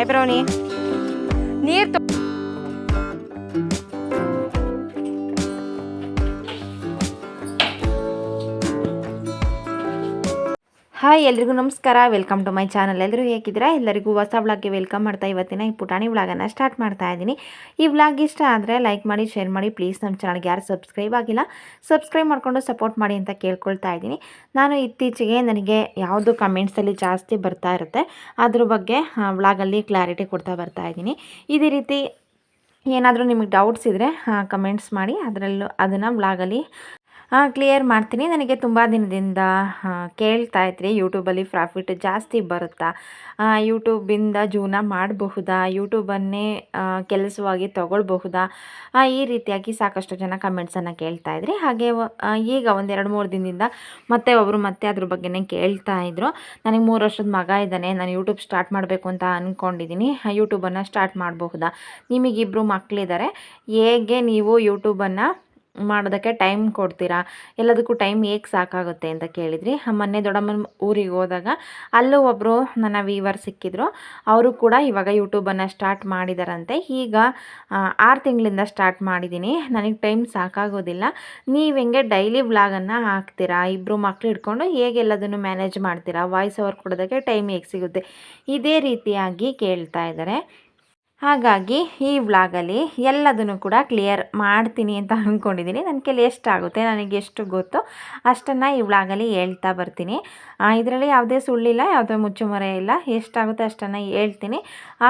Hi brownie ನೀರು hi, ಎಲ್ರಿಗೂ ನಮಸ್ಕಾರ. ವೆಲ್ಕಮ್ ಟು ಮೈ ಚಾನಲ್ ಎಲ್ಲರೂ ಹೇಗಿದ್ದೀರಾ? ಎಲ್ಲರಿಗೂ ಹೊಸ ವ್ಲಾಗ್ಗೆ ವೆಲ್ಕಮ್ ಮಾಡ್ತಾ ಇವತ್ತಿನ ಈ ಪುಟಾಣಿ ವ್ಲಾಗನ್ನು ಸ್ಟಾರ್ಟ್ ಮಾಡ್ತಾ ಇದ್ದೀನಿ. ಈ ವ್ಲಾಗ್ ಇಷ್ಟ ಆದರೆ ಲೈಕ್ ಮಾಡಿ ಶೇರ್ ಮಾಡಿ. ಪ್ಲೀಸ್ ನಮ್ಮ ಚಾನಲ್ಗೆ ಯಾರು ಸಬ್ಸ್ಕ್ರೈಬ್ ಆಗಿಲ್ಲ ಸಬ್ಸ್ಕ್ರೈಬ್ ಮಾಡಿಕೊಂಡು ಸಪೋರ್ಟ್ ಮಾಡಿ ಅಂತ ಕೇಳ್ಕೊಳ್ತಾ ಇದ್ದೀನಿ. ನಾನು ಇತ್ತೀಚೆಗೆ ನನಗೆ ಯಾವುದು ಕಮೆಂಟ್ಸಲ್ಲಿ ಜಾಸ್ತಿ ಬರ್ತಾ ಇರುತ್ತೆ, ಅದ್ರ ಬಗ್ಗೆ ವ್ಲಾಗಲ್ಲಿ ಕ್ಲಾರಿಟಿ ಕೊಡ್ತಾ ಬರ್ತಾ ಇದ್ದೀನಿ. ಇದೇ ರೀತಿ ಏನಾದರೂ ನಿಮಗೆ ಡೌಟ್ಸ್ ಇದ್ದರೆ ಕಮೆಂಟ್ಸ್ ಮಾಡಿ. ಅದರಲ್ಲೂ, ಅದನ್ನು ವ್ಲಾಗಲ್ಲಿ ಕ್ಲಿಯರ್ ಮಾಡ್ತೀನಿ. ನನಗೆ ತುಂಬ ದಿನದಿಂದ ಕೇಳ್ತಾ ಇದ್ರಿ. ಯೂಟ್ಯೂಬಲ್ಲಿ ಪ್ರಾಫಿಟ್ ಜಾಸ್ತಿ ಬರುತ್ತಾ? ಯೂಟ್ಯೂಬಿಂದ ಜೀವನ ಮಾಡಬಹುದಾ? ಯೂಟ್ಯೂಬನ್ನೇ ಕೆಲಸವಾಗಿ ತಗೊಳ್ಬಹುದಾ? ಈ ರೀತಿಯಾಗಿ ಸಾಕಷ್ಟು ಜನ ಕಮೆಂಟ್ಸನ್ನು ಕೇಳ್ತಾ ಇದ್ರಿ. ಹಾಗೆ ಈಗ ಒಂದೆರಡು ಮೂರು ದಿನದಿಂದ ಮತ್ತೆ ಒಬ್ಬರು ಮತ್ತೆ ಅದ್ರ ಬಗ್ಗೆನೇ ಕೇಳ್ತಾ ಇದ್ರು. ನನಗೆ ಮೂರು ವರ್ಷದ ಮಗ ಇದ್ದಾನೆ. ನಾನು ಯೂಟ್ಯೂಬ್ ಸ್ಟಾರ್ಟ್ ಮಾಡಬೇಕು ಅಂತ ಅಂದ್ಕೊಂಡಿದ್ದೀನಿ ಯೂಟ್ಯೂಬನ್ನು ಸ್ಟಾರ್ಟ್ ಮಾಡಬಹುದಾ? ನಿಮಗಿಬ್ಬರು ಮಕ್ಕಳಿದ್ದಾರೆ ಹೇಗೆ ನೀವು ಯೂಟ್ಯೂಬನ್ನು ಮಾಡೋದಕ್ಕೆ ಟೈಮ್ ಕೊಡ್ತೀರಾ? ಎಲ್ಲದಕ್ಕೂ ಟೈಮ್ ಹೇಗೆ ಸಾಕಾಗುತ್ತೆ ಅಂತ ಕೇಳಿದ್ರಿ. ಮೊನ್ನೆ ದೊಡ್ಡಮ್ಮನ ಊರಿಗೆ ಹೋದಾಗ ಅಲ್ಲೂ ಒಬ್ಬರು ನನ್ನ ವೀವರ್ ಸಿಕ್ಕಿದ್ರು. ಅವರು ಕೂಡ ಇವಾಗ ಯೂಟ್ಯೂಬನ್ನು ಸ್ಟಾರ್ಟ್ ಮಾಡಿದಾರಂತೆ. ಈಗ ಆರು ತಿಂಗಳಿಂದ ಸ್ಟಾರ್ಟ್ ಮಾಡಿದ್ದೀನಿ ನನಗೆ ಟೈಮ್ ಸಾಕಾಗೋದಿಲ್ಲ. ನೀವು ಹೆಂಗೆ ಡೈಲಿ ವ್ಲಾಗನ್ನು ಹಾಕ್ತೀರಾ? ಇಬ್ಬರು ಮಕ್ಳು ಹಿಡ್ಕೊಂಡು ಹೇಗೆಲ್ಲದನ್ನು ಮ್ಯಾನೇಜ್ ಮಾಡ್ತೀರಾ? ವಾಯ್ಸ್ ಓವರ್ ಕೊಡೋದಕ್ಕೆ ಟೈಮ್ ಹೇಗೆ ಸಿಗುತ್ತೆ? ಇದೇ ರೀತಿಯಾಗಿ ಕೇಳ್ತಾ ಇದ್ದಾರೆ. ಹಾಗಾಗಿ ಈ ವ್ಲಾಗಲ್ಲಿ ಎಲ್ಲದನ್ನು ಕೂಡ ಕ್ಲಿಯರ್ ಮಾಡ್ತೀನಿ ಅಂತ ಅಂದ್ಕೊಂಡಿದ್ದೀನಿ ನನ್ನ ಕೈಲಿ ಎಷ್ಟಾಗುತ್ತೆ ನನಗೆ ಎಷ್ಟು ಗೊತ್ತೋ ಅಷ್ಟನ್ನು ಈ ವ್ಲಾಗಲ್ಲಿ ಹೇಳ್ತಾ ಬರ್ತೀನಿ. ಇದರಲ್ಲಿ ಯಾವುದೇ ಸುಳ್ಳಿಲ್ಲ, ಯಾವುದೇ ಮುಚ್ಚುಮರೆ ಇಲ್ಲ. ಎಷ್ಟಾಗುತ್ತೆ ಅಷ್ಟನ್ನು ಹೇಳ್ತೀನಿ.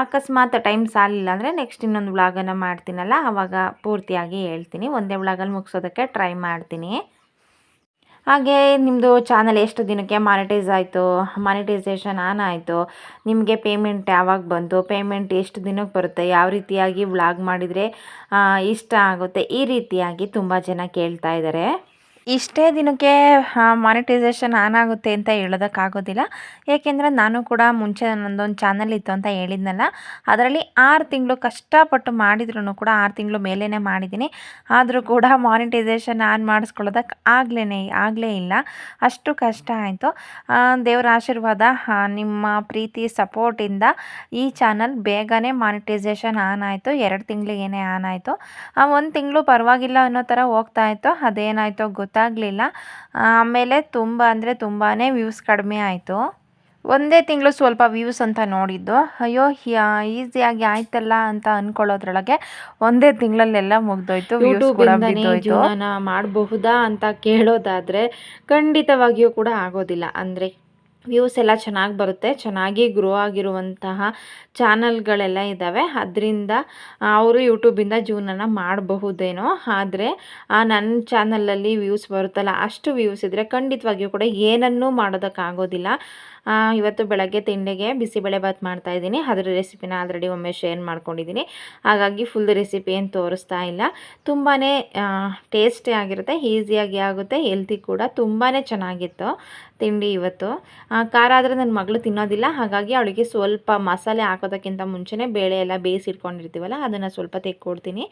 ಅಕಸ್ಮಾತ್ ಟೈಮ್ ಸಾಲಿಲ್ಲ ಅಂದರೆ ನೆಕ್ಸ್ಟ್ ಇನ್ನೊಂದು ವ್ಲಾಗನ್ನು ಮಾಡ್ತೀನಲ್ಲ ಆವಾಗ ಪೂರ್ತಿಯಾಗಿ ಹೇಳ್ತೀನಿ. ಒಂದೇ ವ್ಲಾಗಲ್ಲಿ ಮುಗಿಸೋದಕ್ಕೆ ಟ್ರೈ ಮಾಡ್ತೀನಿ. ಹಾಗೆ ನಿಮ್ಮದು ಚಾನಲ್ ಎಷ್ಟು ದಿನಕ್ಕೆ ಮಾನಿಟೈಸ್ ಆಯಿತು? ಮಾನಿಟೈಸೇಷನ್ ಆನ್ ಆಯಿತು. ನಿಮಗೆ ಪೇಮೆಂಟ್ ಯಾವಾಗ ಬಂತು? ಪೇಮೆಂಟ್ ಎಷ್ಟು ದಿನಕ್ಕೆ ಬರುತ್ತೆ? ಯಾವ ರೀತಿಯಾಗಿ ವ್ಲಾಗ್ ಮಾಡಿದರೆ ಇಷ್ಟ ಆಗುತ್ತೆ? ಈ ರೀತಿಯಾಗಿ ತುಂಬ ಜನ ಕೇಳ್ತಾ ಇದ್ದಾರೆ ಇಷ್ಟೇ ದಿನಕ್ಕೆ ಮಾನಿಟೈಸೇಷನ್ ಆನ್ ಆಗುತ್ತೆ ಅಂತ ಹೇಳೋದಕ್ಕಾಗೋದಿಲ್ಲ. ಏಕೆಂದರೆ ನಾನು ಕೂಡ ಮುಂಚೆ ನನ್ನದೊಂದು ಚಾನಲ್ ಇತ್ತು ಅಂತ ಹೇಳಿದ್ನಲ್ಲ, ಅದರಲ್ಲಿ ಆರು ತಿಂಗಳು ಕಷ್ಟಪಟ್ಟು ಮಾಡಿದ್ರು ಕೂಡ ಆರು ತಿಂಗಳು ಮೇಲೇ ಮಾಡಿದ್ದೀನಿ. ಆದರೂ ಕೂಡ ಮಾನಿಟೈಸೇಷನ್ ಆನ್ ಮಾಡಿಸ್ಕೊಳ್ಳೋದಕ್ಕೆ ಆಗಲೇ ಆಗಲೇ ಇಲ್ಲ. ಅಷ್ಟು ಕಷ್ಟ ಆಯಿತು. ದೇವರ ಆಶೀರ್ವಾದ ನಿಮ್ಮ ಪ್ರೀತಿ, ಸಪೋರ್ಟಿಂದ ಈ ಚಾನಲ್ ಬೇಗನೆ ಮಾನಿಟೈಸೇಷನ್ ಆನ್ ಆಯಿತು. ಎರಡು ತಿಂಗಳಿಗೇನೆ ಆನ್ ಆಯಿತು. ಒಂದು ತಿಂಗಳು ಪರವಾಗಿಲ್ಲ ಅನ್ನೋ ಥರ ಹೋಗ್ತಾ ಇತ್ತು. ಅದೇನಾಯಿತೋ ಗೊತ್ತಾಗಲಿಲ್ಲ. ಆಮೇಲೆ ತುಂಬ ಅಂದರೆ ತುಂಬಾ ವ್ಯೂಸ್ ಕಡಿಮೆ ಆಯಿತು. ಒಂದೇ ತಿಂಗಳು ಸ್ವಲ್ಪ ವ್ಯೂಸ್ ಅಂತ ನೋಡಿದ್ದು. ಅಯ್ಯೋ ಈಸಿಯಾಗಿ ಆಯ್ತಲ್ಲ ಅಂತ ಅನ್ಕೊಳ್ಳೋದ್ರೊಳಗೆ ಒಂದೇ ತಿಂಗಳಲ್ಲೆಲ್ಲ ಮುಗ್ದೋಯ್ತು ಜೀವನ ಮಾಡಬಹುದಾ ಅಂತ ಕೇಳೋದಾದ್ರೆ ಖಂಡಿತವಾಗಿಯೂ ಕೂಡ ಆಗೋದಿಲ್ಲ. ಅಂದರೆ ವ್ಯೂಸ್ ಎಲ್ಲ ಚೆನ್ನಾಗಿ ಬರುತ್ತೆ. ಚೆನ್ನಾಗಿ ಗ್ರೋ ಆಗಿರುವಂತಹ ಚಾನಲ್ಗಳೆಲ್ಲ ಇದ್ದಾವೆ ಅದರಿಂದ ಅವರು ಯೂಟ್ಯೂಬಿಂದ ಜೀವನನ ಮಾಡಬಹುದೇನೋ. ಆದರೆ ನನ್ನ ಚಾನಲಲ್ಲಿ ವ್ಯೂಸ್ ಬರುತ್ತಲ್ಲ ಅಷ್ಟು ವ್ಯೂಸ್ ಇದ್ದರೆ ಖಂಡಿತವಾಗಿಯೂ ಕೂಡ ಏನನ್ನೂ ಮಾಡೋದಕ್ಕಾಗೋದಿಲ್ಲ. ಆ, ಇವತ್ತು ಬೆಳಗ್ಗೆ ತಿಂಡಿಗೆ ಬಿಸಿಬೇಳೆಭಾತ್ ಮಾಡ್ತಾ ಇದ್ದೀನಿ. ಅದರ ರೆಸಿಪಿನ ಆಲ್ರೆಡಿ ಒಮ್ಮೆ ಶೇರ್ ಮಾಡ್ಕೊಂಡಿದ್ದೀನಿ. ಹಾಗಾಗಿ ಫುಲ್ ರೆಸಿಪಿ ಏನು ತೋರಿಸ್ತಾ ಇಲ್ಲ. ತುಂಬಾ ಟೇಸ್ಟಿ ಆಗಿರುತ್ತೆ ಈಸಿಯಾಗಿ ಆಗುತ್ತೆ ಹೆಲ್ತಿ ಕೂಡ. ತುಂಬಾ ಚೆನ್ನಾಗಿತ್ತು ತಿಂಡಿ ಇವತ್ತು. ಖಾರ ಆದರೆ ನನ್ನ ಮಗಳು ತಿನ್ನೋದಿಲ್ಲ. ಹಾಗಾಗಿ ಅವಳಿಗೆ ಸ್ವಲ್ಪ ಮಸಾಲೆ ಹಾಕೋದಕ್ಕಿಂತ ಮುಂಚೆನೇ ಬೇಳೆ ಎಲ್ಲ ಬೇಯಿಸಿಟ್ಕೊಂಡಿರ್ತೀವಲ್ಲ, ಅದನ್ನು ಸ್ವಲ್ಪ ತೆಕ್ಕೊಡ್ತೀನಿ.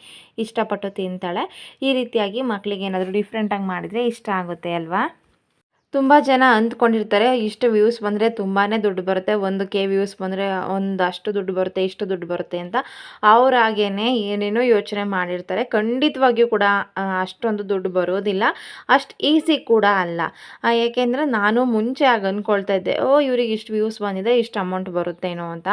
ಇಷ್ಟಪಟ್ಟು ತಿಂತಾಳೆ. ಈ ರೀತಿಯಾಗಿ ಮಕ್ಕಳಿಗೆ ಏನಾದರೂ ಡಿಫ್ರೆಂಟಾಗಿ ಮಾಡಿದರೆ ಇಷ್ಟ ಆಗುತ್ತೆ ಅಲ್ವಾ? ತುಂಬ ಜನ ಅಂದ್ಕೊಂಡಿರ್ತಾರೆ, ಇಷ್ಟು ವ್ಯೂಸ್ ಬಂದರೆ ತುಂಬಾ ದುಡ್ಡು ಬರುತ್ತೆ, ಒಂದು ಕೆ ವ್ಯೂಸ್ ಬಂದರೆ ಒಂದು ದುಡ್ಡು ಬರುತ್ತೆ, ಇಷ್ಟು ದುಡ್ಡು ಬರುತ್ತೆ ಅಂತ ಅವ್ರಾಗೇನೆ ಏನೇನೋ ಯೋಚನೆ ಮಾಡಿರ್ತಾರೆ. ಖಂಡಿತವಾಗಿಯೂ ಕೂಡ ಅಷ್ಟೊಂದು ದುಡ್ಡು ಬರೋದಿಲ್ಲ, ಅಷ್ಟು ಈಸಿ ಕೂಡ ಅಲ್ಲ. ಏಕೆಂದರೆ ನಾನು ಮುಂಚೆ ಆಗ ಅಂದ್ಕೊಳ್ತಾ ಇದ್ದೆ, ಓ, ಇವ್ರಿಗೆ ಇಷ್ಟು ವ್ಯೂಸ್ ಬಂದಿದೆ, ಇಷ್ಟು ಅಮೌಂಟ್ ಬರುತ್ತೇನೋ ಅಂತ.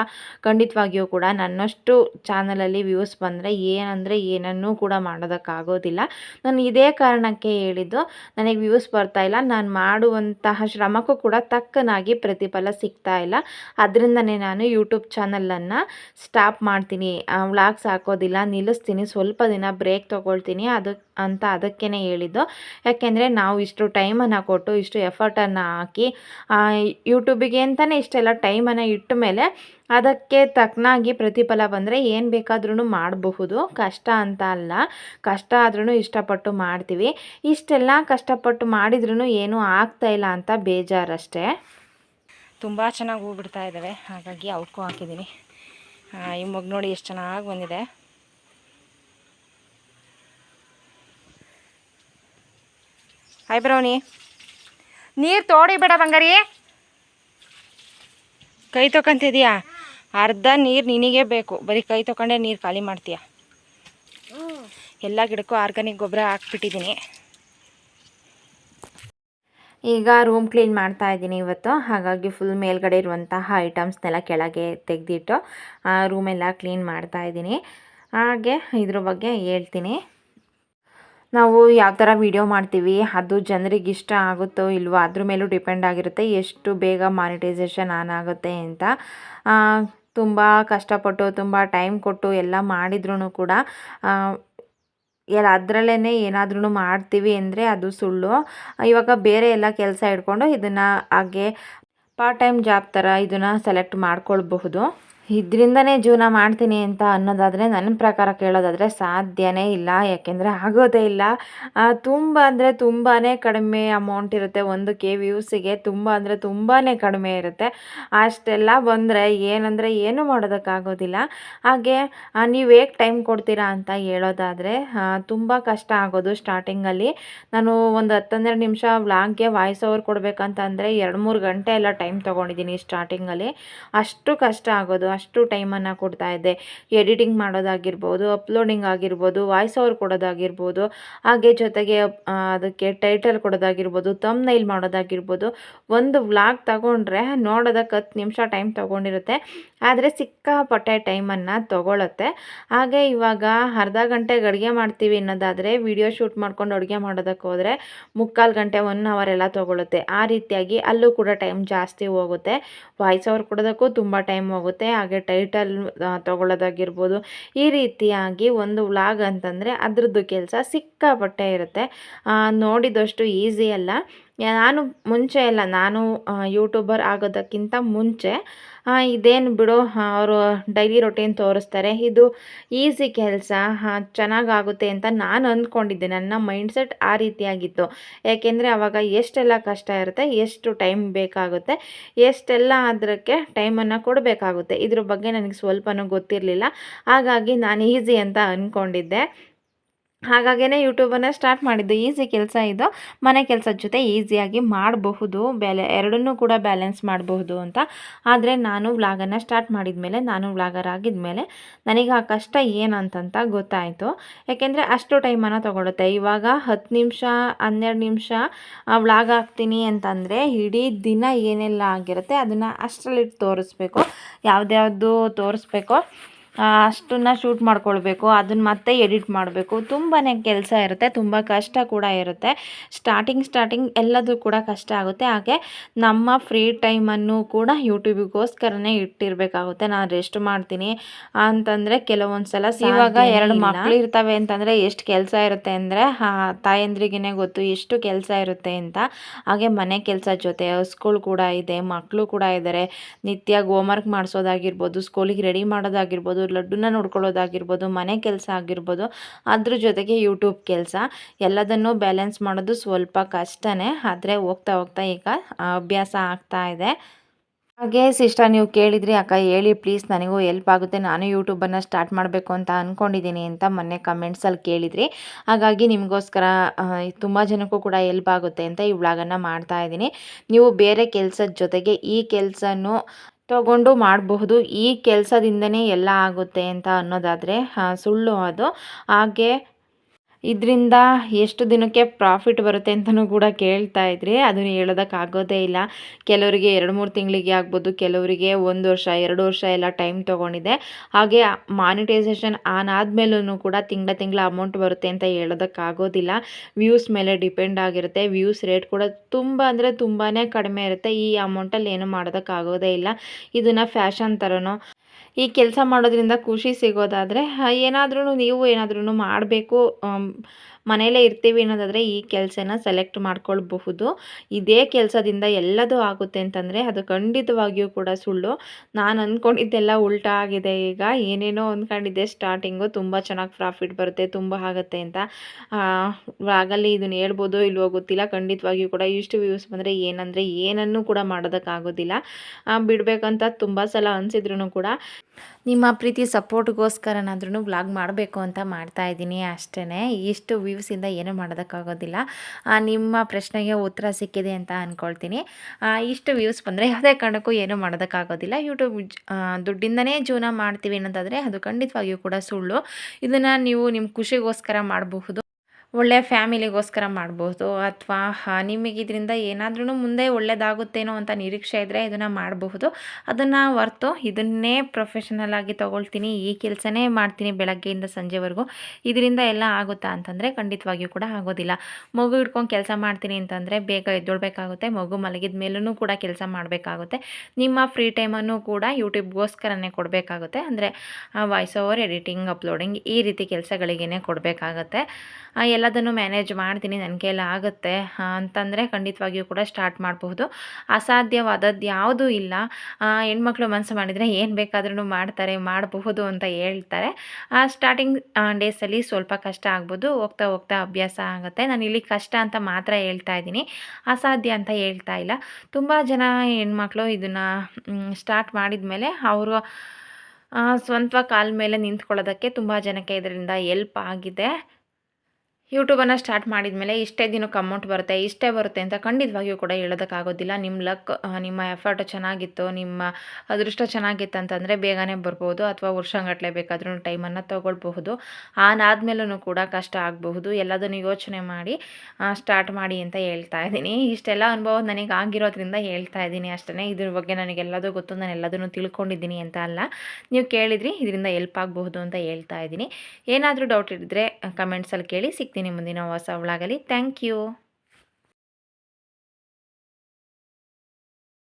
ಖಂಡಿತವಾಗಿಯೂ ಕೂಡ ನನ್ನಷ್ಟು ಚಾನಲಲ್ಲಿ ವ್ಯೂಸ್ ಬಂದರೆ ಏನಂದರೆ ಏನನ್ನೂ ಕೂಡ ಮಾಡೋದಕ್ಕಾಗೋದಿಲ್ಲ. ನಾನು ಇದೇ ಕಾರಣಕ್ಕೆ ಹೇಳಿದ್ದು, ನನಗೆ ವ್ಯೂಸ್ ಇಲ್ಲ, ನಾನು ಮಾಡುವಂತಹ ಶ್ರಮಕ್ಕೂ ಕೂಡ ತಕ್ಕನಾಗಿ ಪ್ರತಿಫಲ ಸಿಗ್ತಾ ಇಲ್ಲ. ಅದರಿಂದನೇ ನಾನು ಯೂಟ್ಯೂಬ್ ಚಾನಲನ್ನು ಸ್ಟಾಪ್ ಮಾಡ್ತೀನಿ. ವ್ಲಾಗ್ಸ್ ಹಾಕೋದಿಲ್ಲ, ನಿಲ್ಲಿಸ್ತೀನಿ, ಸ್ವಲ್ಪ ದಿನ ಬ್ರೇಕ್ ತೊಗೊಳ್ತೀನಿ. ಅದು ಅಂತ ಅದಕ್ಕೇ ಹೇಳಿದ್ದು. ಯಾಕೆಂದರೆ ನಾವು ಇಷ್ಟು ಟೈಮನ್ನು ಕೊಟ್ಟು ಇಷ್ಟು ಎಫರ್ಟನ್ನು ಹಾಕಿ ಯೂಟ್ಯೂಬಿಗೆ ಅಂತಲೇ ಇಷ್ಟೆಲ್ಲ ಟೈಮನ್ನು ಇಟ್ಟ ಮೇಲೆ ಅದಕ್ಕೆ ತಕ್ಕನಾಗಿ ಪ್ರತಿಫಲ ಬಂದರೆ ಏನು ಬೇಕಾದ್ರೂ ಮಾಡಬಹುದು. ಕಷ್ಟ ಅಂತ ಅಲ್ಲ. ಕಷ್ಟ ಆದ್ರೂ ಇಷ್ಟಪಟ್ಟು ಮಾಡ್ತೀವಿ. ಇಷ್ಟೆಲ್ಲ ಕಷ್ಟಪಟ್ಟು ಮಾಡಿದ್ರೂ ಏನೂ ಇಲ್ಲ ಅಂತ ಬೇಜಾರಷ್ಟೇ. ತುಂಬ ಚೆನ್ನಾಗಿ ಹೂ ಬಿಡ್ತಾ ಇದ್ದಾವೆ ಹಾಗಾಗಿ ಅವಕ್ಕೂ ಹಾಕಿದ್ದೀನಿ ಈ ಮಗು ನೋಡಿ ಎಷ್ಟು ಚೆನ್ನಾಗಿ ಬಂದಿದೆ. ಹಾಯ್ ಬ್ರೌನಿ ನೀರು ತೋಡಿ ಬೇಡ ಬಂಗಾರಿ. ಕೈ ತೊಗೊಂತಿದ್ಯಾ ಅರ್ಧ ನೀರು ನಿನಗೆ ಬೇಕು. ಬರೀ ಕೈ ತೊಗೊಂಡೆ ನೀರು ಖಾಲಿ ಮಾಡ್ತೀಯ? ಎಲ್ಲ ಗಿಡಕ್ಕೂ ಆರ್ಗಾನಿಕ್ ಗೊಬ್ಬರ ಹಾಕ್ಬಿಟ್ಟಿದ್ದೀನಿ. ಈಗ ರೂಮ್ ಕ್ಲೀನ್ ಮಾಡ್ತಾ ಇದ್ದೀನಿ ಇವತ್ತು. ಹಾಗಾಗಿ ಫುಲ್ ಮೇಲ್ಗಡೆ ಇರುವಂತಹ ಐಟಮ್ಸ್ನೆಲ್ಲ ಕೆಳಗೆ ತೆಗೆದಿಟ್ಟು ರೂಮೆಲ್ಲ ಕ್ಲೀನ್ ಮಾಡ್ತಾ ಇದ್ದೀನಿ. ಹಾಗೆ ಇದ್ರ ಬಗ್ಗೆ ಹೇಳ್ತೀನಿ. ನಾವು ಯಾವ ಥರ ವೀಡಿಯೋ ಮಾಡ್ತೀವಿ, ಅದು ಜನರಿಗೆ ಇಷ್ಟ ಆಗುತ್ತೋ ಇಲ್ವೋ, ಅದ್ರ ಮೇಲೂ ಡಿಪೆಂಡ್ ಆಗಿರುತ್ತೆ. ಎಷ್ಟು ಬೇಗ ಮಾನಿಟೈಸೇಷನ್ ಆನ್ ಆಗುತ್ತೆ ಅಂತ. ತುಂಬ ಕಷ್ಟಪಟ್ಟು, ತುಂಬ ಟೈಮ್ ಕೊಟ್ಟು ಎಲ್ಲ ಮಾಡಿದ್ರೂ ಕೂಡ ಎಲ್ಲ ಅದರಲ್ಲೇ ಏನಾದ್ರೂ ಮಾಡ್ತೀವಿ ಅಂದರೆ ಅದು ಸುಳ್ಳು. ಇವಾಗ ಬೇರೆ ಎಲ್ಲ ಕೆಲಸ ಇಟ್ಕೊಂಡು ಇದನ್ನು ಹಾಗೆ ಪಾರ್ಟ್ ಟೈಮ್ ಜಾಬ್ ಥರ ಇದನ್ನು ಸೆಲೆಕ್ಟ್ ಮಾಡ್ಕೊಳ್ಬಹುದು. ಇದರಿಂದನೇ ಜೀವನ ಮಾಡ್ತೀನಿ ಅಂತ ಅನ್ನೋದಾದರೆ ನನ್ನ ಪ್ರಕಾರ ಕೇಳೋದಾದರೆ ಸಾಧ್ಯವೇ ಇಲ್ಲ. ಯಾಕೆಂದರೆ ಆಗೋದೇ ಇಲ್ಲ. ತುಂಬ ಅಂದರೆ ತುಂಬಾ ಕಡಿಮೆ ಅಮೌಂಟ್ ಇರುತ್ತೆ. ಒಂದು ಕೆ ವ್ಯೂಸಿಗೆ ತುಂಬ ಅಂದರೆ ತುಂಬಾ ಕಡಿಮೆ ಇರುತ್ತೆ. ಅಷ್ಟೆಲ್ಲ ಬಂದರೆ ಏನಂದರೆ ಏನು ಮಾಡೋದಕ್ಕಾಗೋದಿಲ್ಲ ಹಾಗೆ ನೀವು ಹೇಗೆ ಟೈಮ್ ಕೊಡ್ತೀರಾ ಅಂತ ಹೇಳೋದಾದರೆ ತುಂಬ ಕಷ್ಟ ಆಗೋದು ಸ್ಟಾರ್ಟಿಂಗಲ್ಲಿ ನಾನು ಒಂದು ಹತ್ತೊಂದೆರಡು ನಿಮಿಷ ವ್ಲಾಗ್ಗೆ ವಾಯ್ಸ್ ಓವರ್ ಕೊಡಬೇಕಂತಂದರೆ ಎರಡು ಮೂರು ಗಂಟೆ ಎಲ್ಲ ಟೈಮ್ ತೊಗೊಂಡಿದ್ದೀನಿ ಸ್ಟಾರ್ಟಿಂಗಲ್ಲಿ ಅಷ್ಟು ಕಷ್ಟ ಆಗೋದು. ಅಷ್ಟು ಟೈಮನ್ನು ಕೊಡ್ತಾ ಇದ್ದೆ. ಎಡಿಟಿಂಗ್ ಮಾಡೋದಾಗಿರ್ಬೋದು, ಅಪ್ಲೋಡಿಂಗ್ ಆಗಿರ್ಬೋದು, ವಾಯ್ಸ್ ಓವರ್ ಕೊಡೋದಾಗಿರ್ಬೋದು, ಹಾಗೆ ಜೊತೆಗೆ ಅದಕ್ಕೆ ಟೈಟಲ್ ಕೊಡೋದಾಗಿರ್ಬೋದು ತಮ್ ನೈಲ್ ಮಾಡೋದಾಗಿರ್ಬೋದು. ಒಂದು ವ್ಲಾಗ್ ತಗೊಂಡ್ರೆ ನೋಡೋದಕ್ಕೆ ಹತ್ತು ನಿಮಿಷ ಟೈಮ್ ತೊಗೊಂಡಿರುತ್ತೆ. ಆದರೆ ಸಿಕ್ಕಾಪಟ್ಟೆ ಟೈಮನ್ನು ತೊಗೊಳತ್ತೆ. ಹಾಗೆ ಇವಾಗ ಅರ್ಧ ಗಂಟೆಗೆ ಅಡುಗೆ ಮಾಡ್ತೀವಿ ಅನ್ನೋದಾದರೆ, ವಿಡಿಯೋ ಶೂಟ್ ಮಾಡ್ಕೊಂಡು ಅಡುಗೆ ಮಾಡೋದಕ್ಕೆ ಹೋದರೆ ಮುಕ್ಕಾಲು ಗಂಟೆ, ಒನ್ ಅವರ್ ಎಲ್ಲ ತೊಗೊಳುತ್ತೆ. ಆ ರೀತಿಯಾಗಿ ಅಲ್ಲೂ ಕೂಡ ಟೈಮ್ ಜಾಸ್ತಿ ಹೋಗುತ್ತೆ. ವಾಯ್ಸ್ ಓವರ್ ಕೊಡೋದಕ್ಕೂ ತುಂಬ ಟೈಮ್ ಹೋಗುತ್ತೆ. ಹಾಗೆ ಟೈಟಲ್ ತೊಗೊಳ್ಳೋದಾಗಿರ್ಬೋದು. ಈ ರೀತಿಯಾಗಿ ಒಂದು ವ್ಲಾಗ್ ಅಂತಂದರೆ ಅದರದ್ದು ಕೆಲಸ ಸಿಕ್ಕಾಪಟ್ಟೆ ಇರುತ್ತೆ. ನೋಡಿದಷ್ಟು ಈಸಿ ಅಲ್ಲ. ನಾನು ಮುಂಚೆ ಎಲ್ಲ ನಾನು ಯೂಟ್ಯೂಬರ್ ಆಗೋದಕ್ಕಿಂತ ಮುಂಚೆ ಇದೇನು ಬಿಡು ಅವರು ಡೈಲಿ ರೊಟೀನ್ ತೋರಿಸ್ತಾರೆ. ಇದು ಈಸಿ ಕೆಲಸ ಚೆನ್ನಾಗಾಗುತ್ತೆ ಅಂತ ನಾನು ಅಂದ್ಕೊಂಡಿದ್ದೆ. ನನ್ನ ಮೈಂಡ್ಸೆಟ್ ಆ ರೀತಿಯಾಗಿತ್ತು. ಯಾಕೆಂದರೆ ಆವಾಗ ಎಷ್ಟೆಲ್ಲ ಕಷ್ಟ ಇರುತ್ತೆ, ಎಷ್ಟು ಟೈಮ್ ಬೇಕಾಗುತ್ತೆ, ಎಷ್ಟೆಲ್ಲ ಅದಕ್ಕೆ ಟೈಮನ್ನು ಕೊಡಬೇಕಾಗುತ್ತೆ. ಇದ್ರ ಬಗ್ಗೆ ನನಗೆ ಸ್ವಲ್ಪನೂ ಗೊತ್ತಿರಲಿಲ್ಲ. ಹಾಗಾಗಿ ನಾನು ಈಸಿ ಅಂತ ಅಂದ್ಕೊಂಡಿದ್ದೆ. ಹಾಗಾಗೇ ಯೂಟ್ಯೂಬನ್ನು ಸ್ಟಾರ್ಟ್ ಮಾಡಿದ್ದು. ಈಸಿ ಕೆಲಸ ಇದು. ಮನೆ ಕೆಲಸದ ಜೊತೆ ಈಸಿಯಾಗಿ ಮಾಡಬಹುದು. ಬ್ಯಾಲೆ, ಎರಡನ್ನೂ ಕೂಡ ಬ್ಯಾಲೆನ್ಸ್ ಮಾಡಬಹುದು ಅಂತ. ಆದರೆ ನಾನು ವ್ಲಾಗನ್ನು ಸ್ಟಾರ್ಟ್ ಮಾಡಿದ ಮೇಲೆ ನಾನು ವ್ಲಾಗರ್ ಆಗಿದ ಮೇಲೆ ನನಗೆ ಆ ಕಷ್ಟ ಏನಂತಂತ ಗೊತ್ತಾಯಿತು. ಯಾಕೆಂದರೆ ಅಷ್ಟು ಟೈಮನ್ನು ತೊಗೊಳುತ್ತೆ. ಇವಾಗ ಹತ್ತು ನಿಮಿಷ, ಹನ್ನೆರಡು ನಿಮಿಷ ವ್ಲಾಗ್ ಹಾಕ್ತೀನಿ ಅಂತಂದರೆ ಇಡೀ ದಿನ ಏನೆಲ್ಲ ಆಗಿರುತ್ತೆ, ಅದನ್ನು ಅಷ್ಟರಲ್ಲಿ ತೋರಿಸ್ಬೇಕು. ಯಾವುದ್ಯಾವ್ದು ತೋರಿಸ್ಬೇಕೋ ಅಷ್ಟನ್ನು ಶೂಟ್ ಮಾಡ್ಕೊಳ್ಬೇಕು ಅದನ್ನು ಮತ್ತೆ ಎಡಿಟ್ ಮಾಡಬೇಕು. ತುಂಬಾ ಕೆಲಸ ಇರುತ್ತೆ ತುಂಬ ಕಷ್ಟ ಕೂಡ ಇರುತ್ತೆ. ಸ್ಟಾರ್ಟಿಂಗ್ ಸ್ಟಾರ್ಟಿಂಗ್ ಎಲ್ಲದೂ ಕೂಡ ಕಷ್ಟ ಆಗುತ್ತೆ. ಹಾಗೆ ನಮ್ಮ ಫ್ರೀ ಟೈಮನ್ನು ಕೂಡ ಯೂಟ್ಯೂಬಿಗೋಸ್ಕರನೇ ಇಟ್ಟಿರಬೇಕಾಗುತ್ತೆ. ನಾನು ರೆಸ್ಟ್ ಮಾಡ್ತೀನಿ ಅಂತಂದರೆ ಕೆಲವೊಂದು ಸಲ ಇವಾಗ ಎರಡು ಮಕ್ಕಳು ಇರ್ತವೆ ಅಂತಂದರೆ ಎಷ್ಟು ಕೆಲಸ ಇರುತ್ತೆ ಅಂದರೆ ತಾಯಂದ್ರಿಗೇ ಗೊತ್ತು ಎಷ್ಟು ಕೆಲಸ ಇರುತ್ತೆ ಅಂತ. ಹಾಗೆ ಮನೆ ಕೆಲಸ ಜೊತೆ ಸ್ಕೂಲ್ ಕೂಡ ಇದೆ ಮಕ್ಕಳು ಕೂಡ ಇದ್ದಾರೆ ನಿತ್ಯ ಹೋಮ್ವರ್ಕ್ ಮಾಡಿಸೋದಾಗಿರ್ಬೋದು ಸ್ಕೂಲಿಗೆ ರೆಡಿ ಮಾಡೋದಾಗಿರ್ಬೋದು ಲಡ್ಡುನ ನೋಡ್ಕೊಳ್ಳೋದಾಗಿರ್ಬೋದು, ಮನೆ ಕೆಲಸ ಆಗಿರ್ಬೋದು, ಅದ್ರ ಜೊತೆಗೆ ಯೂಟ್ಯೂಬ್ ಕೆಲಸ, ಎಲ್ಲದನ್ನೂ ಬ್ಯಾಲೆನ್ಸ್ ಮಾಡೋದು ಸ್ವಲ್ಪ ಕಷ್ಟನೇ. ಆದರೆ ಹೋಗ್ತಾ ಹೋಗ್ತಾ ಈಗ ಅಭ್ಯಾಸ ಆಗ್ತಾ ಇದೆ. ಹಾಗೆ ಸಿಸ್ಟರ್, ನೀವು ಕೇಳಿದ್ರಿ, ಅಕ್ಕ, ಹೇಳಿ ಪ್ಲೀಸ್ ನನಗೂ ಎಲ್ಪ್ ಆಗುತ್ತೆ. ನಾನು ಯೂಟ್ಯೂಬನ್ನು ಸ್ಟಾರ್ಟ್ ಮಾಡಬೇಕು ಅಂತ ಅಂದ್ಕೊಂಡಿದ್ದೀನಿ ಅಂತ ಮೊನ್ನೆ ಕಮೆಂಟ್ಸಲ್ಲಿ ಕೇಳಿದ್ರಿ. ಹಾಗಾಗಿ ನಿಮಗೋಸ್ಕರ ತುಂಬ ಜನಕ್ಕೂ ಕೂಡ ಎಲ್ಪ್ ಆಗುತ್ತೆ ಅಂತ ಈ ಮಾಡ್ತಾ ಇದ್ದೀನಿ. ನೀವು ಬೇರೆ ಕೆಲಸದ ಜೊತೆಗೆ ಈ ಕೆಲಸನೂ ತಗೊಂಡು ಮಾಡಬಹುದು. ಈ ಕೆಲಸದಿಂದನೇ ಎಲ್ಲ ಆಗುತ್ತೆ ಅಂತ ಅನ್ನೋದಾದರೆ ಸುಳ್ಳು ಅದು. ಹಾಗೆ ಇದರಿಂದ ಎಷ್ಟು ದಿನಕ್ಕೆ ಪ್ರಾಫಿಟ್ ಬರುತ್ತೆ ಅಂತಲೂ ಕೂಡ ಕೇಳ್ತಾ ಇದ್ರಿ. ಅದನ್ನು ಹೇಳೋದಕ್ಕಾಗೋದೇ ಇಲ್ಲ. ಕೆಲವರಿಗೆ ಎರಡು ಮೂರು ತಿಂಗಳಿಗೆ ಆಗ್ಬೋದು, ಕೆಲವರಿಗೆ ಒಂದು ವರ್ಷ, ಎರಡು ವರ್ಷ ಎಲ್ಲ ಟೈಮ್ ತೊಗೊಂಡಿದೆ. ಹಾಗೆ ಮಾನಿಟೈಸೇಷನ್ ಆನ್ ಆದಮೇಲೂ ಕೂಡ ತಿಂಗಳ ತಿಂಗಳ ಅಮೌಂಟ್ ಬರುತ್ತೆ ಅಂತ ಹೇಳೋದಕ್ಕಾಗೋದಿಲ್ಲ. ವ್ಯೂಸ್ ಮೇಲೆ ಡಿಪೆಂಡ್ ಆಗಿರುತ್ತೆ. ವ್ಯೂಸ್ ರೇಟ್ ಕೂಡ ತುಂಬ ಅಂದರೆ ತುಂಬಾ ಕಡಿಮೆ ಇರುತ್ತೆ. ಈ ಅಮೌಂಟಲ್ಲಿ ಏನು ಮಾಡೋದಕ್ಕಾಗೋದೇ ಇಲ್ಲ. ಇದನ್ನು ಫ್ಯಾಷನ್ ಥರನೋ ಈ ಕೆಲಸ ಮಾಡೋದ್ರಿಂದ ಖುಷಿ ಸಿಗೋದಾದರೆ ಏನಾದ್ರೂ ನೀವು ಏನಾದ್ರೂ ಮಾಡಬೇಕು ಮನೆಯಲ್ಲೇ ಇರ್ತೀವಿ ಅನ್ನೋದಾದರೆ ಈ ಕೆಲಸನ ಸೆಲೆಕ್ಟ್ ಮಾಡ್ಕೊಳ್ಬಹುದು. ಇದೇ ಕೆಲಸದಿಂದ ಎಲ್ಲದೂ ಆಗುತ್ತೆ ಅಂತಂದರೆ ಅದು ಖಂಡಿತವಾಗಿಯೂ ಕೂಡ ಸುಳ್ಳು. ನಾನು ಅಂದ್ಕೊಂಡಿದ್ದೆಲ್ಲ ಉಲ್ಟಾ ಆಗಿದೆ ಈಗ. ಏನೇನೋ ಅಂದ್ಕೊಂಡಿದ್ದೆ ಸ್ಟಾರ್ಟಿಂಗು ತುಂಬ ಚೆನ್ನಾಗಿ ಪ್ರಾಫಿಟ್ ಬರುತ್ತೆ, ತುಂಬ ಆಗುತ್ತೆ ಅಂತ. ಆಗಲ್ಲಿ ಇದನ್ನು ಹೇಳ್ಬೋದು ಇಲ್ವೋ ಗೊತ್ತಿಲ್ಲ. ಖಂಡಿತವಾಗಿಯೂ ಕೂಡ ಇಷ್ಟು ವ್ಯೂಸ್ ಬಂದರೆ ಏನಂದರೆ ಏನನ್ನೂ ಕೂಡ ಮಾಡೋದಕ್ಕಾಗೋದಿಲ್ಲ. ಬಿಡಬೇಕಂತ ತುಂಬ ಸಲ ಅನಿಸಿದ್ರು ಕೂಡ ನಿಮ್ಮ ಪ್ರೀತಿ ಸಪೋರ್ಟ್ಗೋಸ್ಕರನಾದ್ರೂ ವ್ಲಾಗ್ ಮಾಡಬೇಕು ಅಂತ ಮಾಡ್ತಾ ಇದ್ದೀನಿ ಅಷ್ಟೇ ಇಷ್ಟು ವ್ಯೂ ವ್ಯೂಸಿಂದ ಏನೂ ಮಾಡೋದಕ್ಕಾಗೋದಿಲ್ಲ. ನಿಮ್ಮ ಪ್ರಶ್ನೆಗೆ ಉತ್ತರ ಸಿಕ್ಕಿದೆ ಅಂತ ಅಂದ್ಕೊಳ್ತೀನಿ ಇಷ್ಟು ವ್ಯೂಸ್ ಬಂದರೆ ಯಾವುದೇ ಕಾರಣಕ್ಕೂ ಏನೂ ಮಾಡೋದಕ್ಕಾಗೋದಿಲ್ಲ. ಯೂಟ್ಯೂಬ್ ದುಡ್ಡಿಂದನೇ ಜೀವನ ಮಾಡ್ತೀವಿ ಅನ್ನೋದಾದರೆ ಅದು ಖಂಡಿತವಾಗಿಯೂ ಕೂಡ ಸುಳ್ಳು. ಇದನ್ನು ನೀವು ನಿಮ್ಮ ಖುಷಿಗೋಸ್ಕರ ಮಾಡಬಹುದು. ಒಳ್ಳೆಯ ಫ್ಯಾಮಿಲಿಗೋಸ್ಕರ ಮಾಡ್ಬೋದು ಅಥವಾ ನಿಮಗೆ ಇದರಿಂದ ಏನಾದ್ರೂ ಮುಂದೆ ಒಳ್ಳೆಯದಾಗುತ್ತೇನೋ ಅಂತ ನಿರೀಕ್ಷೆ ಇದ್ದರೆ ಇದನ್ನು ಮಾಡಬಹುದು. ಅದನ್ನು ಹೊರ್ತು ಇದನ್ನೇ ಪ್ರೊಫೆಷನಲ್ ಆಗಿ ತೊಗೊಳ್ತೀನಿ, ಈ ಕೆಲಸನೇ ಮಾಡ್ತೀನಿ ಬೆಳಗ್ಗೆಯಿಂದ ಸಂಜೆವರೆಗೂ. ಇದರಿಂದ ಎಲ್ಲ ಆಗುತ್ತಾ ಅಂತಂದರೆ ಖಂಡಿತವಾಗಿಯೂ ಕೂಡ ಆಗೋದಿಲ್ಲ. ಮಗು ಹಿಡ್ಕೊಂಡು ಕೆಲಸ ಮಾಡ್ತೀನಿ ಅಂತಂದರೆ ಬೇಗ ಎದ್ದೊಳ್ಬೇಕಾಗುತ್ತೆ, ಮಗು ಮಲಗಿದ ಮೇಲೂ ಕೂಡ ಕೆಲಸ ಮಾಡಬೇಕಾಗುತ್ತೆ. ನಿಮ್ಮ ಫ್ರೀ ಟೈಮನ್ನು ಕೂಡ ಯೂಟ್ಯೂಬ್ಗೋಸ್ಕರನೇ ಕೊಡಬೇಕಾಗುತ್ತೆ. ಅಂದರೆ ವಾಯ್ಸ್ ಓವರ್ ಎಡಿಟಿಂಗ್ ಅಪ್ಲೋಡಿಂಗ್ ಈ ರೀತಿ ಕೆಲಸಗಳಿಗೇ ಕೊಡಬೇಕಾಗತ್ತೆ. ಎಲ್ಲದನ್ನು ಮ್ಯಾನೇಜ್ ಮಾಡ್ತೀನಿ ನನ್ನ ಆ, ಅಂತಂದರೆ ಖಂಡಿತವಾಗಿಯೂ ಕೂಡ ಸ್ಟಾರ್ಟ್ ಮಾಡಬಹುದು. ಅಸಾಧ್ಯವಾದದ್ದು ಯಾವುದೂ ಇಲ್ಲ. ಹೆಣ್ಮಕ್ಳು ಮನಸ್ಸು ಮಾಡಿದರೆ ಏನು ಬೇಕಾದ್ರೂ ಮಾಡ್ತಾರೆ ಮಾಡಬಹುದು ಅಂತ ಹೇಳ್ತಾರೆ. ಸ್ಟಾರ್ಟಿಂಗ್ ಡೇಸಲ್ಲಿ ಸ್ವಲ್ಪ ಕಷ್ಟ ಆಗ್ಬೋದು ಹೋಗ್ತಾ ಹೋಗ್ತಾ ಅಭ್ಯಾಸ ಆಗುತ್ತೆ. ನಾನು ಇಲ್ಲಿ ಕಷ್ಟ ಅಂತ ಮಾತ್ರ ಹೇಳ್ತಾ ಇದ್ದೀನಿ. ಅಸಾಧ್ಯ ಅಂತ ಹೇಳ್ತಾ ಇಲ್ಲ. ತುಂಬ ಜನ ಹೆಣ್ಮಕ್ಳು ಇದನ್ನು ಸ್ಟಾರ್ಟ್ ಮಾಡಿದ ಮೇಲೆ ಅವರು ಸ್ವಂತ ಕಾಲ ಮೇಲೆ ನಿಂತ್ಕೊಳ್ಳೋದಕ್ಕೆ ತುಂಬ ಜನಕ್ಕೆ ಇದರಿಂದ ಎಲ್ಪ್ ಆಗಿದೆ. ಯೂಟ್ಯೂಬನ್ನು ಸ್ಟಾರ್ಟ್ ಮಾಡಿದ ಮೇಲೆ ಇಷ್ಟೇ ದಿನಕ್ಕೆ ಅಮೌಂಟ್ ಬರುತ್ತೆ, ಇಷ್ಟೇ ಬರುತ್ತೆ ಅಂತ ಖಂಡಿತವಾಗಿಯೂ ಕೂಡ ಹೇಳೋದಕ್ಕಾಗೋದಿಲ್ಲ. ನಿಮ್ಮ ಲಕ್ ನಿಮ್ಮ ಎಫರ್ಟ್ ಚೆನ್ನಾಗಿತ್ತು, ನಿಮ್ಮ ಅದೃಷ್ಟ ಚೆನ್ನಾಗಿತ್ತು ಅಂತಂದರೆ ಬೇಗನೆ ಬರ್ಬೋದು ಅಥವಾ ವರ್ಷಗಟ್ಟಲೆ ಬೇಕಾದ್ರೂ ಟೈಮನ್ನು ತೊಗೊಳ್ಬಹುದು. ಆನಾದ್ಮೇಲೂ ಕೂಡ ಕಷ್ಟ ಆಗಬಹುದು. ಎಲ್ಲದನ್ನು ಯೋಚನೆ ಮಾಡಿ ಸ್ಟಾರ್ಟ್ ಮಾಡಿ ಅಂತ ಹೇಳ್ತಾ ಇದ್ದೀನಿ. ಇಷ್ಟೆಲ್ಲ ಅನುಭವ ನನಗೆ ಆಗಿರೋದ್ರಿಂದ ಹೇಳ್ತಾ ಇದ್ದೀನಿ ಅಷ್ಟೇ ಇದ್ರ ಬಗ್ಗೆ ನನಗೆಲ್ಲದೂ ಗೊತ್ತು ನಾನು ಎಲ್ಲದನ್ನು ತಿಳ್ಕೊಂಡಿದ್ದೀನಿ ಅಂತ ಅಲ್ಲ. ನೀವು ಕೇಳಿದ್ರಿ, ಇದರಿಂದ ಎಲ್ಪ್ ಆಗಬಹುದು ಅಂತ ಹೇಳ್ತಾ ಇದ್ದೀನಿ. ಏನಾದರೂ ಡೌಟ್ ಇದ್ದರೆ ಕಮೆಂಟ್ಸಲ್ಲಿ ಕೇಳಿ ಸಿಗ್ತೀನಿ ಮುಂದಿನ ಹೊಸ ವ್ಲಾಗಲ್ಲಿ ಥ್ಯಾಂಕ್ ಯು